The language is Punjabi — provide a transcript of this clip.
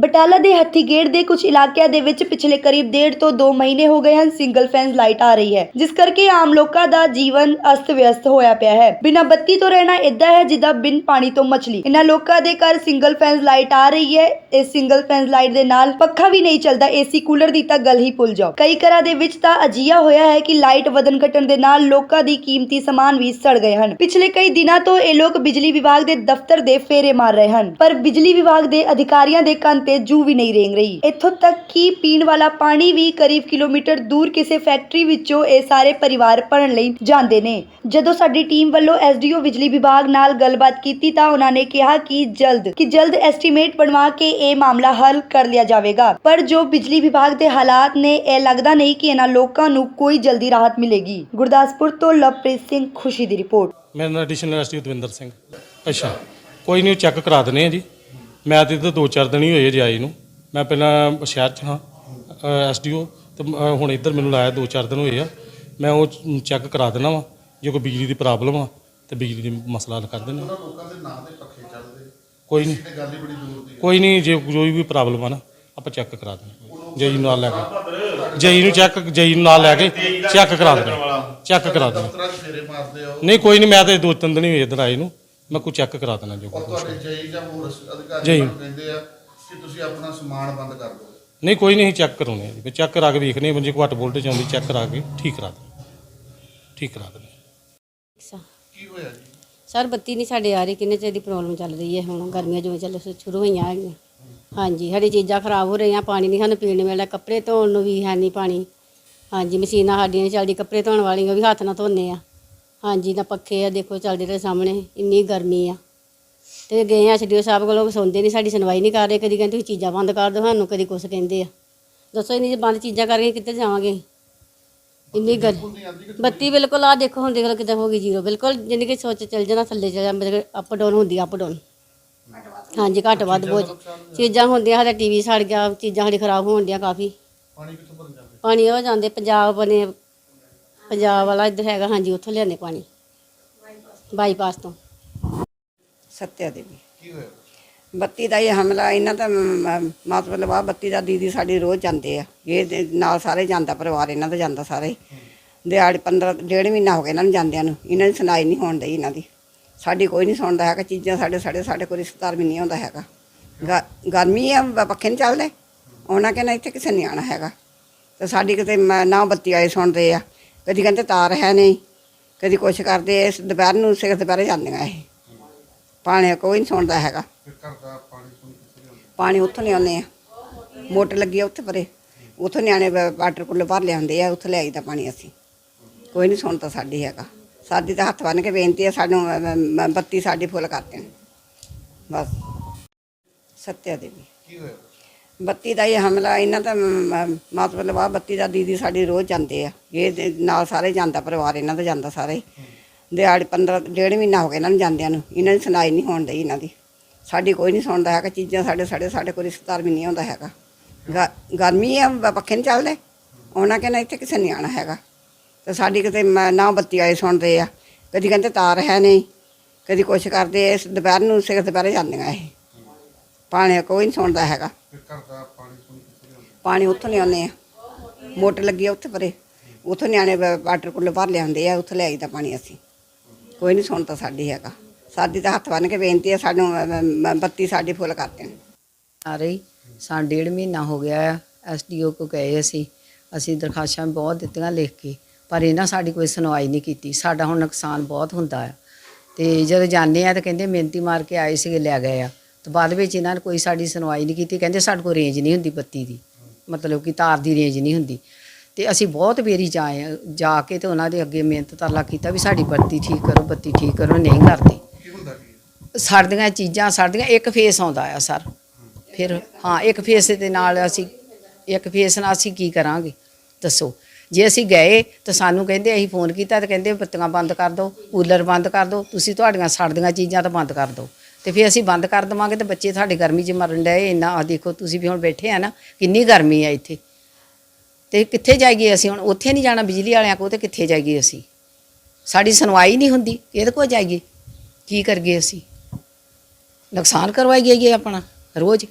ਬਟਾਲਾ ਦੇ ਹੱਥੀਗੇੜ ਦੇ ਕੁਝ ਇਲਾਕਿਆਂ ਦੇ ਵਿੱਚ ਪਿਛਲੇ ਕਰੀਬ ਡੇਢ ਤੋਂ 2 ਮਹੀਨੇ ਹੋ ਗਏ ਹਨ ਸਿੰਗਲ ਫੈਂਸ ਲਾਈਟ ਆ ਰਹੀ ਹੈ। ਜਿਸ ਕਰਕੇ ਆਮ ਲੋਕਾਂ ਦਾ ਜੀਵਨ ਅਸਤ-ਵਿਅਸਤ ਹੋਇਆ ਪਿਆ ਹੈ। ਬਿਨਾਂ ਬੱਤੀ ਤੋਂ ਰਹਿਣਾ ਇਦਾਂ ਹੈ ਜਿੱਦਾਂ ਬਿਨ ਪਾਣੀ ਤੋਂ ਮਛਲੀ। ਇਹਨਾਂ ਲੋਕਾਂ ਦੇ ਘਰ ਸਿੰਗਲ ਫੈਂਸ ਲਾਈਟ ਆ ਰਹੀ ਹੈ। ਇਸ ਸਿੰਗਲ ਫੈਂਸ ਲਾਈਟ ਦੇ ਨਾਲ ਪੱਖਾ ਵੀ ਨਹੀਂ ਚੱਲਦਾ ਏਸੀ ਕੂਲਰ ਦੀ ਤਾਂ ਗੱਲ ਹੀ ਭੁੱਲ ਜਾਓ। ਕਈ ਘਰਾਂ ਦੇ ਵਿੱਚ ਤਾਂ ਅਜੀਆ ਹੋਇਆ ਹੈ ਕਿ ਲਾਈਟ ਵਧਣ ਘਟਣ ਦੇ ਨਾਲ ਲੋਕਾਂ ਦੀ ਕੀਮਤੀ ਸਮਾਨ ਵੀ ਸੜ ਗਏ ਹਨ। ਪਿਛਲੇ ਕਈ ਦਿਨਾਂ ਤੋਂ ਇਹ ਲੋਕ ਬਿਜਲੀ ਵਿਭਾਗ ਦੇ ਦਫ਼ਤਰ ਦੇ ਫੇਰੇ ਮਾਰ ਰਹੇ ਹਨ। ਪਰ ਬਿਜਲੀ ਵਿਭਾਗ ਦੇ ਅਧਿਕਾਰੀਆਂ ਦੇ ਕੰਨ ਤੇ ਜੂ ਵੀ ਨਹੀਂ ਰੇਂਗ ਰਹੀ। ਇੱਥੋਂ ਤੱਕ ਕਿ ਪੀਣ ਵਾਲਾ ਪਾਣੀ ਵੀ ਕਰੀਬ ਕਿਲੋਮੀਟਰ ਦੂਰ ਕਿਸੇ ਫੈਕਟਰੀ ਵਿੱਚੋਂ ਇਹ ਸਾਰੇ ਪਰਿਵਾਰ ਭਰਨ ਲਈ ਜਾਂਦੇ ਨੇ। ਜਦੋਂ ਸਾਡੀ ਟੀਮ ਵੱਲੋਂ ਐਸਡੀਓ ਬਿਜਲੀ ਵਿਭਾਗ ਨਾਲ ਗੱਲਬਾਤ ਕੀਤੀ ਤਾਂ ਉਹਨਾਂ ਨੇ ਕਿਹਾ ਕਿ ਜਲਦ ਕਿ ਜਲਦ ਐਸਟੀਮੇਟ ਬਣਵਾ ਕੇ ਇਹ ਮਾਮਲਾ ਹੱਲ ਕਰ ਲਿਆ ਜਾਵੇਗਾ। ਪਰ ਜੋ ਬਿਜਲੀ ਵਿਭਾਗ ਦੇ ਹਾਲਾਤ ਨੇ, ਇਹ ਲੱਗਦਾ ਨਹੀਂ ਕਿ ਇਹਨਾਂ ਲੋਕਾਂ ਨੂੰ ਕੋਈ ਜਲਦੀ ਰਾਹਤ ਮਿਲੇਗੀ। ਗੁਰਦਾਸਪੁਰ ਤੋਂ ਲਵਪ੍ਰੀਤ ਸਿੰਘ ਖੁਸ਼ੀ ਦੀ ਰਿਪੋਰਟ। ਮੇਰਾ ਨਾਮ ਐਡੀਸ਼ਨਲ ਐਸਟੀ ਦਵਿੰਦਰ ਸਿੰਘ। ਅੱਛਾ, ਕੋਈ ਨਹੀਂ ਚੈੱਕ ਕਰਾ ਦਨੇ ਆ ਜੀ? ਮੈਂ ਤੇ ਇੱਧਰ ਦੋ ਚਾਰ ਦਿਨ ਹੀ ਹੋਏ ਜੀ ਆਏ ਨੂੰ। ਮੈਂ ਪਹਿਲਾਂ ਸ਼ਹਿਰ 'ਚ ਹਾਂ ਐਸਡੀਓ ਤੇ ਅ, ਹੁਣ ਇੱਧਰ ਮੈਨੂੰ ਲਾਇਆ ਦੋ ਚਾਰ ਦਿਨ ਹੋਏ ਆ। ਮੈਂ ਉਹ ਚੈੱਕ ਕਰਾ ਦੇਣਾ ਵਾ ਜੇ ਕੋਈ ਬਿਜਲੀ ਦੀ ਪ੍ਰੋਬਲਮ ਆ ਤੇ ਬਿਜਲੀ ਦੀ ਮਸਲਾ ਹੱਲ ਕਰ ਦਿੰਦੇ ਹਾਂ। ਲੋਕਾਂ ਦੇ ਨਾਂ ਦੇ ਪੱਖੇ ਚੱਲਦੇ ਕੋਈ ਨਹੀਂ। ਤੇ ਗੱਲ ਹੀ ਬੜੀ ਦੂਰ ਦੀ ਕੋਈ ਨਹੀਂ ਜੇ ਕੋਈ ਵੀ ਪ੍ਰੋਬਲਮ ਆ ਨਾ ਆਪਾਂ ਚੈੱਕ ਕਰਾ ਦੇਣਾ ਜਈ ਨੂੰ ਨਾਲ ਲੈ ਕੇ। ਜਈ ਨੂੰ ਚੈੱਕ ਜਈ ਨੂੰ ਨਾਲ ਲੈ ਕੇ ਚੈੱਕ ਕਰਾ ਦੇਣਾ ਚੈੱਕ ਕਰਾ ਦੇਣਾ ਦਫ਼ਤਰਾਂ 'ਚ ਫੇਰੇ ਮਾਰਦੇ ਆ। ਉਹ ਨਹੀਂ ਕੋਈ ਨਹੀਂ ਮੈਂ ਤਾਂ ਦੋ ਤਿੰਨ ਦਿਨ ਹੀ ਹੋਏ ਇੱਧਰ ਆਏ ਨੂੰ। ਮੈਂ ਕੋਈ ਚੈੱਕ ਕਰਾ ਦੇਣਾ ਜੋ ਔਰ ਤੁਹਾਡੇ ਜਈ ਜਾਂ ਹੋਰ ਅਧਿਕਾਰੀ। ਤੁਹਾਨੂੰ ਕਹਿੰਦੇ ਆ ਕਿ ਤੁਸੀਂ ਆਪਣਾ ਸਮਾਨ ਬੰਦ ਕਰ ਦਿਓ। ਨਹੀਂ ਕੋਈ ਨਹੀਂ ਚੈੱਕ ਕਰਾਉਣੇ ਆ ਜੀ। ਚੈੱਕ ਕਰਾ ਕੇ ਵੇਖਨੇ ਬੰਦੇ ਘੱਟ ਵੋਲਟੇਜ ਆਉਂਦੀ ਚੈੱਕ ਕਰਾ ਕੇ ਠੀਕ ਕਰਾ ਦੇ ਠੀਕ ਕਰਾ ਦੇ ਕੀ ਹੋਇਆ ਜੀ? ਸਰ ਬੱਤੀ ਨਹੀਂ ਸਾਡੇ ਆ ਰਹੀ ਕਿੰਨੇ ਚਿਰ ਦੀ ਪ੍ਰੋਬਲਮ ਚੱਲ ਰਹੀ ਹੈ? ਹੁਣ ਗਰਮੀਆਂ ਜਿਵੇਂ ਚੱਲ ਸ਼ੁਰੂ ਹੋਈਆਂ ਹੈਗੀਆਂ। ਹਾਂਜੀ ਸਾਡੀ ਚੀਜ਼ਾਂ ਖਰਾਬ ਹੋ ਰਹੀਆਂ ਪਾਣੀ ਨਹੀਂ ਸਾਨੂੰ ਪੀਣ ਨੂੰ ਮਿਲਦਾ ਕੱਪੜੇ ਧੋਣ ਨੂੰ ਵੀ ਹੈ ਨਹੀਂ ਪਾਣੀ। ਹਾਂਜੀ ਮਸ਼ੀਨਾਂ ਸਾਡੀਆਂ ਨਹੀਂ ਚੱਲਦੀ ਕੱਪੜੇ ਧੋਣ ਵਾਲੀਆਂ ਉਹ ਵੀ ਹੱਥ ਨਾਲ ਧੋਨੇ ਆ। ਹਾਂਜੀ ਨਾ ਪੱਖੇ ਆ ਦੇਖੋ ਚੱਲਦੇ ਰਹੇ ਸਾਹਮਣੇ ਇੰਨੀ ਗਰਮੀ ਆ। ਤੇ ਗਏ ਆ ਛੱਡੀਓ ਸਾਹਿਬ ਕੋਲੋਂ ਸੁਣਦੇ ਨਹੀਂ ਸਾਡੀ ਸੁਣਵਾਈ ਨਹੀਂ ਕਰ ਰਹੇ ਕਦੀ ਕਹਿੰਦੇ ਤੁਸੀਂ ਚੀਜ਼ਾਂ ਬੰਦ ਕਰ ਦਿਓ ਸਾਨੂੰ ਕਦੀ ਕੁਛ ਕਹਿੰਦੇ ਆ। ਦੱਸੋ ਇੰਨੀ ਬੰਦ ਚੀਜ਼ਾਂ ਕਰਕੇ ਕਿੱਥੇ ਜਾਵਾਂਗੇ? ਇੰਨੀ ਗਰ ਬੱਤੀ ਬਿਲਕੁਲ ਆ ਦੇਖੋ ਹੁਣ ਦੇਖ ਲਓ ਕਿੱਦਾਂ ਹੋ ਗਈ ਜ਼ੀਰੋ। ਬਿਲਕੁਲ ਜਿੰਨੀ ਕਿ ਸੋਚ ਚੱਲ ਜਾਣਾ ਥੱਲੇ ਚੱਲ ਜਾ ਅਪ ਡਾਊਨ ਹੁੰਦੀ ਅਪ ਡਾਊਨ ਹਾਂਜੀ ਘੱਟ ਵੱਧ ਬਹੁਤ। ਚੀਜ਼ਾਂ ਹੁੰਦੀਆਂ ਸਾਡਾ ਟੀਵੀ ਸੜ ਗਿਆ ਚੀਜ਼ਾਂ ਸਾਡੀ ਖਰਾਬ ਹੋਣ ਡੀਆਂ ਕਾਫੀ। ਪਾਣੀ ਕਿੱਥੋਂ ਭਰਨ ਜਾਂਦੇ? ਪਾਣੀ ਉਹ ਜਾਂਦੇ ਪੰਜਾਬ ਬਨੇ ਪੰਜਾਬ ਵਾਲਾ ਇੱਧਰ ਹੈਗਾ, ਹਾਂਜੀ, ਉੱਥੋਂ ਲਿਆਉਂਦੇ ਪਾਣੀ। ਬਾਈਪਾਸ ਤੋਂ। ਸੱਤਿਆ ਦੇਵੀ। ਕੀ ਹੋਇਆ ਬੱਤੀ ਦਾ ਇਹ ਹਮਲਾ, ਇਹਨਾਂ ਦਾ ਮ- ਮਤਲਬ ਆ ਬੱਤੀ ਦਾ ਦੀਦੀ ਸਾਡੀ ਰੋਜ਼ ਜਾਂਦੇ ਆ। ਇਹ ਦੇ ਨਾਲ ਸਾਰੇ ਜਾਂਦਾ, ਪਰਿਵਾਰ ਇਹਨਾਂ ਦਾ ਜਾਂਦਾ ਸਾਰੇ। ਦਿਹਾੜੀ 15 ਡੇਢ ਮਹੀਨਾ ਹੋ ਗਿਆ ਇਹਨਾਂ ਨੂੰ ਜਾਂਦਿਆਂ ਨੂੰ। ਇਹਨਾਂ ਦੀ ਸੁਣਾਈ ਨਹੀਂ ਹੋਣ ਡਈ ਇਹਨਾਂ ਦੀ। ਸਾਡੀ ਕੋਈ ਨਹੀਂ ਸੁਣਦਾ ਹੈਗਾ, ਚੀਜ਼ਾਂ ਸਾਡੇ ਸਾਡੇ ਸਾਡੇ ਕੋਈ ਰਿਸ਼ਤੇਦਾਰ ਵੀ ਨਹੀਂ ਆਉਂਦਾ ਹੈਗਾ। ਗ- ਗਰਮੀ ਆ, ਬ- ਪੱਖੇ ਨਹੀਂ ਚੱਲਦੇ। ਉਹਨਾਂ ਕਹਿੰਦਾ ਇੱਥੇ ਕਿਸੇ ਨਹੀਂ ਆਉਣਾ ਹੈਗਾ। ਤੇ ਸਾਡੀ ਕਿਤੇ ਮ- ਨਾ ਬੱਤੀ ਆਏ ਸੁਣਦੇ ਆ। ਕਦੀ ਕਹਿੰਦੇ ਤਾਰ ਹੈ ਨਹੀਂ ਕਦੀ ਕੁਛ ਕਰਦੇ ਇਸ ਦੁਪਹਿਰ ਨੂੰ ਸਿਰ ਦੁਪਹਿਰੇ ਜਾਂਦੀਆਂ ਇਹ। ਪਾਣੀ ਕੋਈ ਨਹੀਂ ਸੁਣਦਾ ਹੈਗਾ। ਫਿਰ ਘਰ ਦਾ ਪਾਣੀ ਪੂਣੀ ਕਿੱਥੇ ਲਿਆਉਂਦੇ ਪਾਣੀ ਉੱਥੋਂ ਲਿਆਉਂਦੇ ਆ। ਮੋਟਰ ਲੱਗੀ ਆ ਉੱਥੇ ਪਰੇ। ਉੱਥੋਂ ਨਿਆਣੇ ਵਾ- ਵਾਟਰ ਕੂਲਰ ਭਰ ਲਿਆਉਂਦੇ ਆ ਉੱਥੇ ਲਿਆਈਦਾ ਪਾਣੀ ਅਸੀਂ। ਕੋਈ ਨਹੀਂ ਸੁਣਦਾ ਸਾਡੀ ਹੈਗਾ। ਸਾਡੀ ਤਾਂ ਹੱਥ ਬੰਨ ਕੇ ਬੇਨਤੀ ਹੈ ਸਾਨੂੰ ਬੱਤੀ ਸਾਡੀ ਫੁੱਲ ਕਰ ਦੇਣ। ਬਸ। ਸੱਤਿਆ ਦੇਵੀ। ਕੀ ਹੋਇਆ? ਬੱਤੀ ਦਾ ਇਹ ਹਮਲਾ, ਇਹਨਾਂ ਦਾ ਮ- ਮਤਲਬ ਆ ਬੱਤੀ ਦਾ ਦੀਦੀ ਸਾਡੀ ਰੋਜ਼ ਜਾਂਦੇ ਆ। ਇਹ ਨਾਲ ਸਾਰੇ ਜਾਂਦਾ ਪਰਿਵਾਰ, ਇਹਨਾਂ ਦਾ ਜਾਂਦਾ ਸਾਰੇ। ਹੀ ਦਿਹਾੜੀ 15 ਡੇਢ ਮਹੀਨਾ ਹੋ ਗਿਆ ਇਹਨਾਂ ਨੂੰ ਜਾਂਦਿਆਂ ਨੂੰ। ਇਹਨਾਂ ਦੀ ਸੁਣਾਈ ਨਹੀਂ ਹੋਣ ਡਈ ਇਹਨਾਂ ਦੀ। ਸਾਡੀ ਕੋਈ ਨਹੀਂ ਸੁਣਦਾ ਹੈਗਾ, ਚੀਜ਼ਾਂ ਸਾਡੇ ਸਾਡੇ ਸਾਡੇ ਕੋਈ ਰਿਸ਼ਤੇਦਾਰ ਵੀ ਨਹੀਂ ਆਉਂਦਾ ਹੈਗਾ। ਗ- ਗਰਮੀ ਆ, ਬ- ਪੱਖੇ ਨਹੀਂ ਚੱਲਦੇ। ਉਹਨਾਂ ਕਹਿੰਦਾ ਇੱਥੇ ਕਿਸੇ ਨਹੀਂ ਆਉਣਾ ਹੈਗਾ। ਤੇ ਸਾਡੀ ਕਿਤੇ ਮ- ਨਾ ਬੱਤੀ ਆਏ ਸੁਣਦੇ ਆ। ਕਦੀ ਕਹਿੰਦੇ ਤਾਰ ਹੈ ਨਹੀਂ। ਕਦੀ ਕੁਛ ਕਰਦੇ ਇਸ ਦੁਪਹਿਰ ਨੂੰ ਸਿਰ ਦੁਪਹਿਰੇ ਜਾਂਦੀਆਂ ਇਹ। ਪਾਣੀ ਕੋਈ ਨਹੀਂ ਸੁਣਦਾ ਹੈਗਾ। ਫਿਰ ਘਰ ਦਾ ਪਾਣੀ ਪੂਣੀ ਕਿੱਥੇ ਲਿਆਉਂਦੇ ਪਾਣੀ ਉੱਥੋਂ ਲਿਆਉਂਦੇ ਆ। ਮੋਟਰ ਲੱਗੀ ਆ ਉੱਥੇ ਪਰੇ। ਉੱਥੋਂ ਨਿਆਣੇ ਵਾ- ਵਾਟਰ ਕੂਲਰ ਭਰ ਲਿਆਉਂਦੇ ਆ ਉੱਥੇ ਲਿਆਈਦਾ ਪਾਣੀ ਅਸੀਂ। ਕੋਈ ਨਹੀਂ ਸੁਣਦਾ ਸਾਡੀ ਹੈਗਾ। ਸਾਡੀ ਤਾਂ ਹੱਥ ਬੰਨ ਕੇ ਬੇਨਤੀ ਹੈ ਸਾਨੂੰ ਬੱਤੀ ਸਾਡੀ ਫੁੱਲ ਕਰ ਦੇਣ। ਆ ਰਹੀ ਸਾਂ ਡੇਢ ਮਹੀਨਾ ਹੋ ਗਿਆ ਆ ਐਸਡੀਓ ਕੋ ਗਏ ਅਸੀਂ। ਅਸੀਂ ਦਰਖਾਸਤਾਂ ਬਹੁਤ ਦਿੱਤੀਆਂ ਲਿਖ ਕੇ ਪਰ ਇਹਨਾਂ ਸਾਡੀ ਕੋਈ ਸੁਣਵਾਈ ਨਹੀਂ ਕੀਤੀ। ਸਾਡਾ ਹੁਣ ਨੁਕਸਾਨ ਬਹੁਤ ਹੁੰਦਾ ਆ। ਤੇ ਜਦੋਂ ਜਾਂਦੇ ਆ ਤਾਂ ਕਹਿੰਦੇ ਮਿਹਨਤੀ ਮਾਰ ਕੇ ਆਏ ਸੀਗੇ ਲੈ ਗਏ ਆ। ਤੇ ਬਾਅਦ ਵਿੱਚ ਇਹਨਾਂ ਨੇ ਕੋਈ ਸਾਡੀ ਸੁਣਵਾਈ ਨਹੀਂ ਕੀਤੀ ਕਹਿੰਦੇ ਸਾਡੇ ਕੋਲ ਰੇਂਜ ਨਹੀਂ ਹੁੰਦੀ ਬੱਤੀ ਦੀ। ਮਤਲਬ ਕਿ ਤਾਰ ਦੀ ਰੇਂਜ ਨਹੀਂ ਹੁੰਦੀ। ਤੇ ਅਸੀਂ ਬਹੁਤ ਵੇਰੀ ਜਾਏ ਜਾ ਕੇ ਤੇ ਉਹਨਾਂ ਦੇ ਅੱਗੇ ਮਿਹਨਤ ਤਰਲਾ ਕੀਤਾ ਵੀ ਸਾਡੀ ਬੱਤੀ ਠੀਕ ਕਰੋ ਬੱਤੀ ਠੀਕ ਕਰੋ ਨਹੀਂ ਕਰਦੇ? ਸਰਦੀਆਂ ਚੀਜ਼ਾਂ ਸਰਦੀਆਂ ਇੱਕ ਫੇਸ ਆਉਂਦਾ ਆ ਸਰ। ਫਿਰ ਹਾਂ ਇੱਕ ਫੇਸ ਦੇ ਨਾਲ ਅਸੀਂ ਇੱਕ ਫੇਸ ਨਾਲ ਅਸੀਂ ਕੀ ਕਰਾਂਗੇ? ਦੱਸੋ। ਜੇ ਅਸੀਂ ਗਏ ਤਾਂ ਸਾਨੂੰ ਕਹਿੰਦੇ ਅਸੀਂ ਫੋਨ ਕੀਤਾ ਤਾਂ ਕਹਿੰਦੇ ਬੱਤੀਆਂ ਬੰਦ ਕਰ ਦਿਓ ਕੂਲਰ ਬੰਦ ਕਰ ਦਿਓ ਤੁਸੀਂ ਤੁਹਾਡੀਆਂ ਸੜਦੀਆਂ ਚੀਜ਼ਾਂ ਤਾਂ ਬੰਦ ਕਰ ਦਿਓ। ਤੇ ਫਿਰ ਅਸੀਂ ਬੰਦ ਕਰ ਦਵਾਂਗੇ ਤੇ ਬੱਚੇ ਤੁਹਾਡੇ ਗਰਮੀ 'ਚ ਮਰਨ ਡਏ, ਇੰਨਾ ਆਹ ਦੇਖੋ ਤੁਸੀਂ ਵੀ ਹੁਣ ਬੈਠੇ ਆ ਨਾ, ਕਿੰਨੀ ਗਰਮੀ ਆ ਇੱਥੇ। ਤੇ ਕਿੱਥੇ ਜਾਈਏ ਅਸੀਂ ਹੁਣ? ਉੱਥੇ ਨਹੀਂ ਜਾਣਾ ਬਿਜਲੀ ਵਾਲਿਆਂ ਕੋਲ ਤੇ ਕਿੱਥੇ ਜਾਈਏ ਅਸੀਂ? ਸਾਡੀ ਸੁਣਵਾਈ ਨਹੀਂ ਹੁੰਦੀ ਇਹਦੇ ਕੋਲ ਜਾਈਏ? ਕੀ ਕਰਗੇ ਅਸੀਂ? ਨੁਕਸਾਨ ਕਰਵਾਈ ਗਈ ਆਪਣਾ, ਰੋਜ਼।